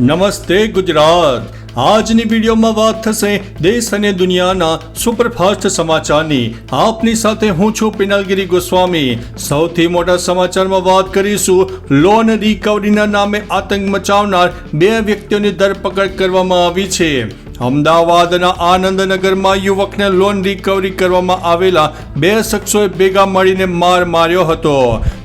નમસ્તે ગુજરાત. આજની વિડીયોમાં વાત થશે દેશ અને દુનિયાના સુપરફાસ્ટ સમાચારની. આપની સાથે હું છું પિનલગીરી ગોસ્વામી. સૌથી મોટા સમાચારમાં વાત કરીશું. લોન રિકવરીના નામે આતંક મચાવનાર બે વ્યક્તિઓની ધરપકડ કરવામાં આવી છે. અમદાવાદના આનંદનગરમાં યુવકને લોન રિકવરી કરવામાં આવેલા બે શખ્સોએ ભેગા મળીને માર માર્યો હતો.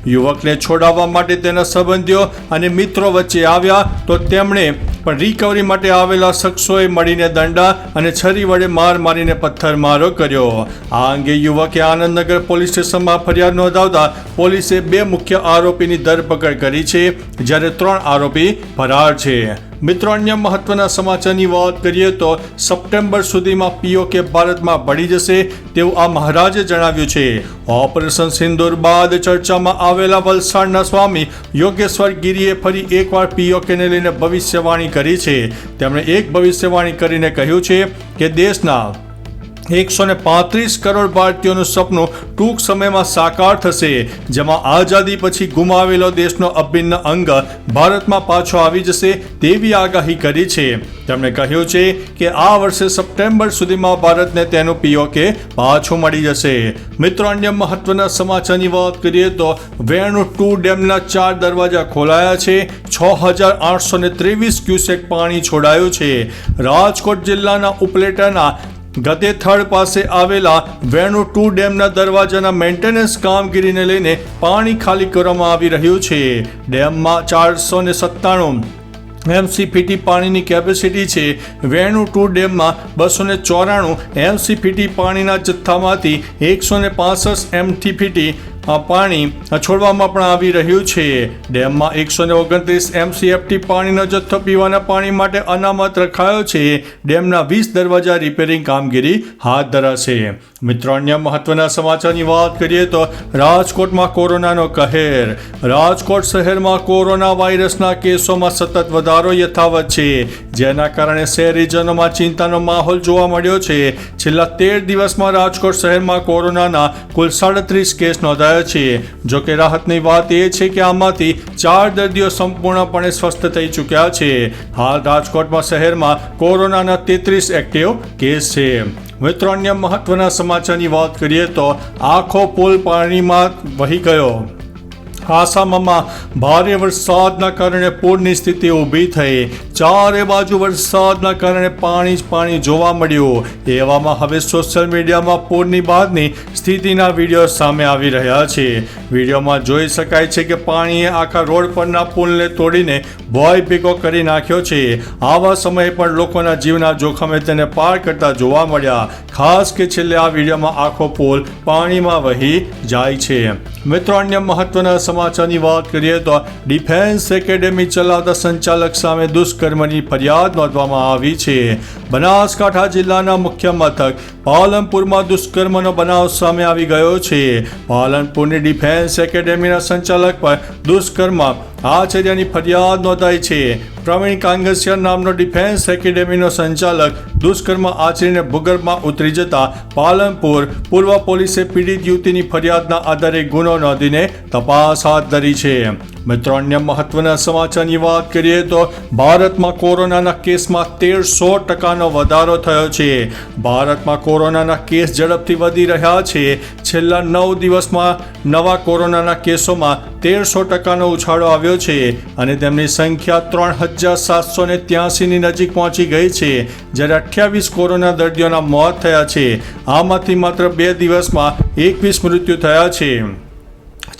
યુવકને છોડાવવા માટે તેના સંબંધીઓ અને મિત્રો વચ્ચે આવ્યા તો તેમણે પણ રિકવરી માટે આવેલા શખ્સોએ મળીને દંડા અને છરી વડે માર મારીને પથ્થરમારો કર્યો. આ અંગે યુવકે આનંદનગર પોલીસ સ્ટેશનમાં ફરિયાદ નોંધાવતા પોલીસે બે મુખ્ય આરોપીની ધરપકડ કરી છે, જ્યારે ત્રણ આરોપી ફરાર છે. મિત્રો, અન્ય મહત્વના સમાચારની વાત કરીએ તો સપ્ટેમ્બર સુધીમાં પીઓકે ભારતમાં ભળી જશે તેવું આ મહારાજે જણાવ્યું છે. ઓપરેશન સિંદૂર બાદ ચર્ચામાં આવેલા વલસાડના સ્વામી યોગેશ્વર ગીરીએ ફરી એકવાર પીઓકેને લઈને ભવિષ્યવાણી કરી છે. તેમણે એક ભવિષ્યવાણી કરીને કહ્યું છે કે દેશના એકસો ને પાંત્રીસ કરોડ ભારતીયોનું સપનું ટૂંક સમયમાં સાકાર થશે. જેમાં આઝાદી પછી ગુમાવેલો દેશનો અભિન્ન અંગ ભારતમાં પાછો આવી જશે તેવી આગાહી કરી છે. તેમણે કહ્યું છે કે આ વર્ષે સપ્ટેમ્બર સુધીમાં ભારતને તેનું પીઓકે પાછું મળી જશે. મિત્રો, અન્ય મહત્વના સમાચારની વાત કરીએ તો વેણુ ટુ ડેમના ચાર દરવાજા ખોલાયા છે. છ હજાર આઠસો ને ત્રેવીસ ક્યુસેક પાણી છોડાયું છે. રાજકોટ જિલ્લાના ઉપલેટાના ગદેથડ પાસે આવેલા વેણુ ટુ ડેમના દરવાજાના મેન્ટેનન્સ કામગીરીને લઈને પાણી ખાલી કરવામાં આવી રહ્યું છે. ડેમમાં ચારસો ને સત્તાણું એમસીપીટી પાણીની કેપેસિટી છે. વેણુ ટુ ડેમમાં બસો ને ચોરાણું એમસીપીટી પાણીના જથ્થામાંથી એકસો ને પાસઠ એમટીપીટી પાણી છોડવામાં પણ આવી રહ્યું છે. ડેમમાં એકસો ને ઓગણત્રીસ એમસીએફટી પાણીનો જથ્થો પીવાના પાણી માટે અનામત રખાયો છે. ડેમના વીસ દરવાજા રિપેરિંગ કામગીરી હાથ ધરાશે. મિત્રો, અન્ય મહત્વના સમાચારની વાત કરીએ તો રાજકોટમાં કોરોનાનો કહેર. રાજકોટ શહેરમાં કોરોના વાયરસના કેસોમાં સતત વધારો યથાવત છે. જેના કારણે શહેરીજનોમાં ચિંતાનો માહોલ જોવા મળ્યો છે. છેલ્લા તેર દિવસમાં રાજકોટ શહેરમાં કોરોનાના કુલ સાડત્રીસ કેસ નોંધાયા છે. જો કે રાહતની વાત એ છે કે આમાંથી ચાર દર્દીઓ સંપૂર્ણપણે સ્વસ્થ થઈ ચૂક્યા છે. હાલ રાજકોટમાં શહેરમાં કોરોનાના તેત્રીસ એક્ટિવ કેસ છે. મિત્રો, અન્ય મહત્વના સમાચારની વાત કરીએ તો આખો પુલ પાણીમાં વહી ગયો. આસામમાં ભારે વરસાદના કારણે પૂરની સ્થિતિ ઊભી થઈ. ચારે બાજુ વરસાદના કારણે પાણી જ પાણી જોવા મળ્યું. એવામાં હવે સોશિયલ મીડિયામાં પૂરની બાદની સ્થિતિના વીડિયો સામે આવી રહ્યા છે. વિડીયોમાં જોઈ શકાય છે કે પાણીએ આખા રોડ પરના પુલને તોડીને ભોય ભેગો કરી નાખ્યો છે. આવા સમયે પણ લોકોના જીવના જોખમે તેને પાર કરતા જોવા મળ્યા. ખાસ કે છેલ્લે આ વિડીયોમાં આખો પુલ પાણીમાં વહી જાય છે. મિત્રો, અન્ય મહત્વના સમાચારની વાત કરીએ તો ડિફેન્સ એકેડેમી ચલાવતા સંચાલક સામે દુષ્કર્મની ફરિયાદ નોંધવામાં આવી છે. બનાસકાંઠા જિલ્લાના મુખ્ય મથક પાલનપુરમાં દુષ્કર્મનો બનાવ સામે આવી ગયો છે. પાલનપુરની ડિફેન્સ એકેડેમીના સંચાલક પર દુષ્કર્મ આચર્યની ફરિયાદ નોંધાઈ છે. પ્રવીણ કાંગસિયા નામનો ડિફેન્સ એકેડેમીનો સંચાલક દુષ્કર્મ આચરીને ભૂગર્ભમાં ઉતરી જતા પાલનપુર પૂર્વ પોલીસે પીડિત યુવતીની ફરિયાદના આધારે ગુનો નોંધીને તપાસ હાથ ધરી છે. મિત્રો અન્ય મહત્વના સમાચારની વાત કરીએ તો ભારતમાં કોરોનાના કેસમાં તેરસો ટકાનો વધારો થયો છે. ભારતમાં કોરોનાના કેસ ઝડપથી વધી રહ્યા છે. છેલ્લા નવ દિવસમાં નવા કોરોનાના કેસોમાં તેરસો ટકાનો ઉછાળો આવ્યો છે અને તેમની સંખ્યા ત્રણ હજાર સાતસો ને ત્યાસીની નજીક પહોંચી ગઈ છે. જ્યારે અઠ્યાવીસ કોરોના દર્દીઓના મોત થયા છે. આમાંથી માત્ર બે દિવસમાં એકવીસ મૃત્યુ થયા છે.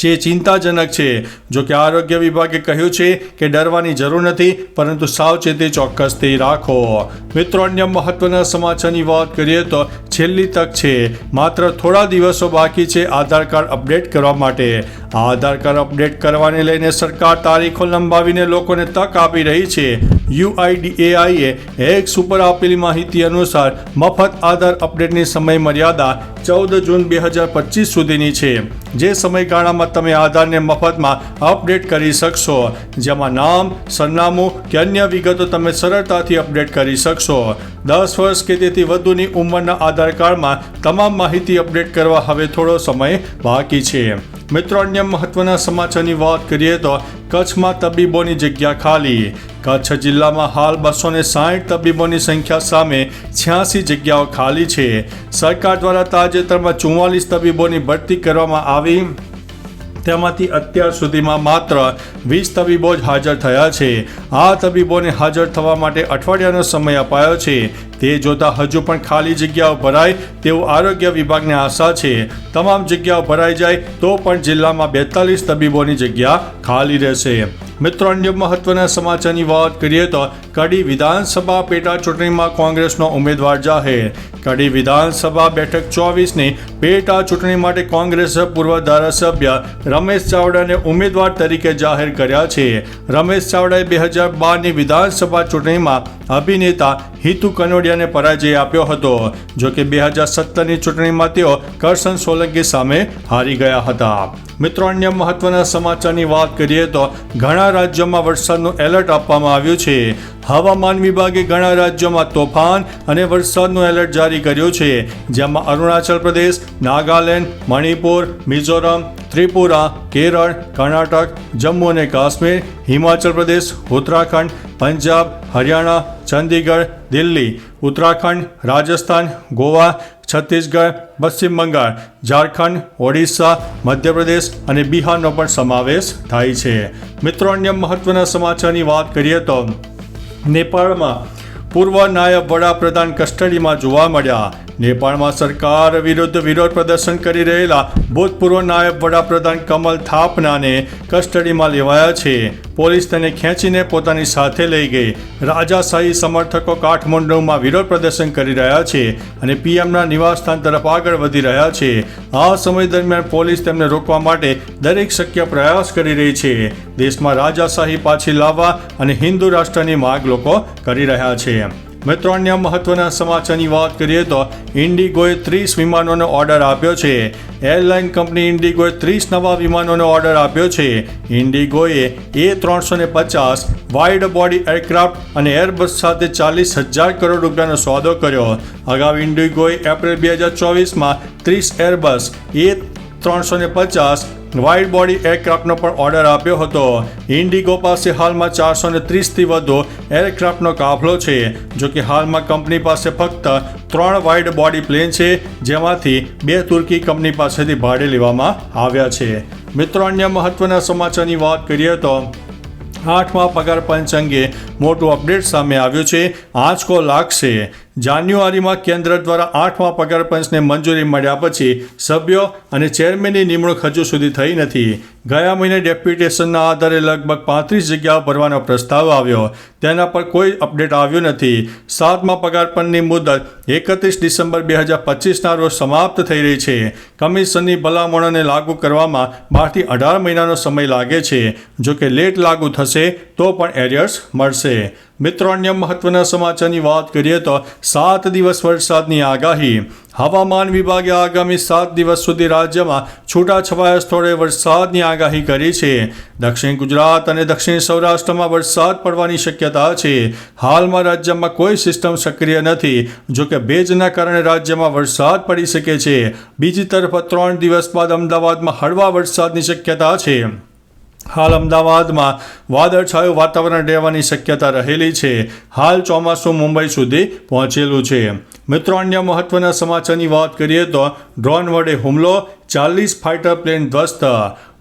જે ચિંતાજનક છે. જો કે આરોગ્ય વિભાગે કહ્યું છે કે ડરવાની જરૂર નથી, પરંતુ સાવચેતી ચોક્કસથી રાખો. મિત્રો, અન્ય મહત્વના સમાચારની વાત કરીએ તો છેલ્લી તક છે. માત્ર થોડા દિવસો બાકી છે આધાર કાર્ડ અપડેટ કરવા માટે. આ આધાર કાર્ડ અપડેટ કરવાને લઈને સરકાર તારીખો લંબાવીને લોકોને તક આપી રહી છે. યુઆઈડીએઆઈએ હેક્સ સુપર આપેલી માહિતી અનુસાર મફત આધાર અપડેટની સમય મર્યાદા ચૌદ જૂન બે હજાર પચીસ સુધીની છે, જે સમયગાળામાં તમે આધારને મફતમાં અપડેટ કરી શકશો, જેમાં નામ, સરનામું કે અન્ય વિગતો તમે સરળતાથી અપડેટ કરી શકશો. દસ વર્ષ કે તેથી વધુની ઉંમરના આધાર કાર્ડમાં તમામ માહિતી અપડેટ કરવા હવે થોડો સમય બાકી છે. મિત્રો, અન્ય મહત્વના સમાચારની વાત કરીએ તો કચ્છમાં તબીબોની જગ્યા ખાલી. કચ્છ જિલ્લામાં હાલ બસો ને સાઠ તબીબોની સંખ્યા સામે છ્યાસી જગ્યાઓ ખાલી છે. સરકાર દ્વારા તાજેતરમાં ચુમ્માલીસ તબીબોની ભરતી કરવામાં આવી. તેમાંથી અત્યાર સુધીમાં માત્ર વીસ તબીબો જ હાજર થયા છે. આ તબીબોને હાજર થવા માટે અઠવાડિયાનો સમય અપાયો છે. તે જોતા હજુ પણ ખાલી જગ્યાઓ ભરાય તેવું આરોગ્ય વિભાગને આશા છે. તમામ જગ્યાઓ ભરાઈ જાય તો પણ જિલ્લામાં બેતાલીસ તબીબોની જગ્યા ખાલી રહેશે. મિત્રો અન્ય મહત્વના સમાચારની વાત કરીએ તો કડી વિધાનસભા પેટા ચૂંટણીમાં કોંગ્રેસનો ઉમેદવાર જાહેર. કડી વિધાનસભા બેઠક ચોવીસની પેટા ચૂંટણી માટે કોંગ્રેસ પૂર્વ ધારાસભ્ય રમેશ ચાવડાને ઉમેદવાર તરીકે જાહેર કર્યા છે. રમેશ ચાવડાએ બે હજાર બારની વિધાનસભા ચૂંટણીમાં અભિનેતા હિતુ કનોડિયાને પરાજય આપ્યો હતો, જો કે બે હજાર સત્તરની ચૂંટણીમાં તેઓ કરસન સોલંકી સામે હારી ગયા હતા. મિત્રો, અન્ય મહત્વના સમાચારની વાત કરીએ તો ઘણા રાજ્યોમાં વરસાદનું એલર્ટ આપવામાં આવ્યું છે. હવામાન વિભાગે ઘણા રાજ્યોમાં તોફાન અને વરસાદનો એલર્ટ જારી કર્યું છે, જેમાં અરુણાચલ પ્રદેશ, નાગાલેન્ડ, મણિપુર, મિઝોરમ, ત્રિપુરા, કેરળ, કર્ણાટક, જમ્મુ અને કાશ્મીર, હિમાચલ પ્રદેશ, ઉત્તરાખંડ, પંજાબ, હરિયાણા, ચંદીગઢ, દિલ્હી, ઉત્તરાખંડ, રાજસ્થાન, ગોવા, છત્તીસગઢ, પશ્ચિમ બંગાળ, ઝારખંડ, ઓડિશા, મધ્યપ્રદેશ અને બિહારનો પણ સમાવેશ થાય છે. મિત્રો, અન્ય મહત્વના સમાચારની વાત કરીએ તો નેપાળમાં પૂર્વ નાયબ વડાપ્રધાન કસ્ટડીમાં જોવા મળ્યા. નેપાળમાં સરકાર વિરુદ્ધ વિરોધ પ્રદર્શન કરી રહેલા ભૂતપૂર્વ નાયબ વડાપ્રધાન કમલ થાપનાને કસ્ટડીમાં લેવાયા છે. પોલીસ તેને ખેંચીને પોતાની સાથે લઈ ગઈ. રાજાશાહી સમર્થકો કાઠમંડુમાં વિરોધ પ્રદર્શન કરી રહ્યા છે અને પીએમના નિવાસસ્થાન તરફ આગળ વધી રહ્યા છે. આ સમય દરમિયાન પોલીસ તેમને રોકવા માટે દરેક શક્ય પ્રયાસ કરી રહી છે. દેશમાં રાજાશાહી પાછી લાવવા અને હિન્દુ રાષ્ટ્રની માગ લોકો કરી રહ્યા છે. મિત્રો, અન્ય મહત્વના સમાચારની વાત કરીએ તો ઇન્ડિગોએ ત્રીસ વિમાનોનો ઓર્ડર આપ્યો છે. એરલાઇન કંપની ઇન્ડિગોએ ત્રીસ નવા વિમાનોનો ઓર્ડર આપ્યો છે. ઇન્ડિગોએ એ ત્રણસો ને પચાસ, વાઇડ બોડી એરક્રાફ્ટ અને એરબસ સાથે ચાલીસ હજાર કરોડ રૂપિયાનો સોદો કર્યો. અગાઉ ઇન્ડિગોએ એપ્રિલ બે હજાર ચોવીસમાં ત્રીસ એરબસ, એ ત્રણસો ને પચાસ વાઇડ બોડી એરક્રાફ્ટનો પણ ઓર્ડર આપ્યો હતો. ઇન્ડિગો પાસે હાલમાં ચારસો ને ત્રીસથી વધુ એરક્રાફ્ટનો કાફલો છે. જો કે હાલમાં કંપની પાસે ફક્ત ત્રણ વાઇડ બોડી પ્લેન છે, જેમાંથી બે તુર્કી કંપની પાસેથી ભાડે લેવામાં આવ્યા છે. મિત્રો, અન્ય મહત્વના સમાચારની વાત કરીએ તો, આઠમા પગાર પંચ અંગે મોટું અપડેટ સામે આવ્યું છે. આંચકો લાગશે. જાન્યુઆરીમાં કેન્દ્ર દ્વારા આઠમા પગાર પંચને મંજૂરી મળ્યા પછી સભ્યો અને ચેરમેનની નિમણૂક હજુ સુધી થઈ નથી. ગયા મહિને ડેપ્યુટેશનના આધારે લગભગ પાંત્રીસ જગ્યાઓ ભરવાનો પ્રસ્તાવ આવ્યો. તેના પર કોઈ અપડેટ આવ્યું નથી. સાતમા પગાર પંચની મુદત એકત્રીસ ડિસેમ્બર બે હજાર પચીસના રોજ સમાપ્ત થઈ રહી છે. કમિશનની ભલામણોને લાગુ કરવામાં બારથી અઢાર મહિનાનો સમય લાગે છે. જો કે લેટ લાગુ થશે તો પણ એરિયર્સ મળશે. મિત્રો, અન્ય મહત્વના સમાચારની વાત કરીએ તો સાત દિવસ વરસાદની આગાહી. હવામાન વિભાગે આગામી સાત દિવસ સુધી રાજ્યમાં છૂટાછવાયા સ્થળે વરસાદની આગાહી કરી છે. દક્ષિણ ગુજરાત અને દક્ષિણ સૌરાષ્ટ્રમાં વરસાદ પડવાની શક્યતા છે. હાલમાં રાજ્યમાં કોઈ સિસ્ટમ સક્રિય નથી જોકે ભેજના કારણે રાજ્યમાં વરસાદ પડી શકે છે. બીજી તરફ, ત્રણ દિવસ બાદ અમદાવાદમાં હળવા વરસાદની શક્યતા છે. હાલ અમદાવાદમાં વાદળછાયું વાતાવરણ રહેવાની શક્યતા રહેલી છે. હાલ ચોમાસું મુંબઈ સુધી પહોંચેલું છે. મિત્રો, અન્ય મહત્વના સમાચારની વાત કરીએ તો ડ્રોન વડે હુમલો ચાલીસ ફાઇટર પ્લેન ધ્વસ્ત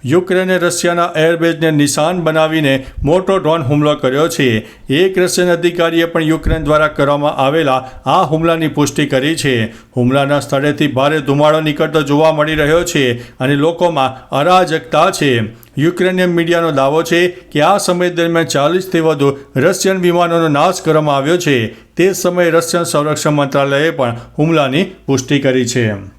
યુક્રેને રશિયાના એરબેઝને નિશાન બનાવીને મોટો ડ્રોન હુમલો કર્યો છે. એક રશિયન અધિકારીએ પણ યુક્રેન દ્વારા કરવામાં આવેલા આ હુમલાની પુષ્ટિ કરી છે. હુમલાના સ્થળેથી ભારે ધુમાડો નીકળતો જોવા મળી રહ્યો છે અને લોકોમાં અરાજકતા છે. યુક્રેનિયન મીડિયાનો દાવો છે કે આ સમય દરમિયાન ચાલીસથી વધુ રશિયન વિમાનોનો નાશ કરવામાં આવ્યો છે. તે સમયે રશિયન સંરક્ષણ મંત્રાલયે પણ હુમલાની પુષ્ટિ કરી છે.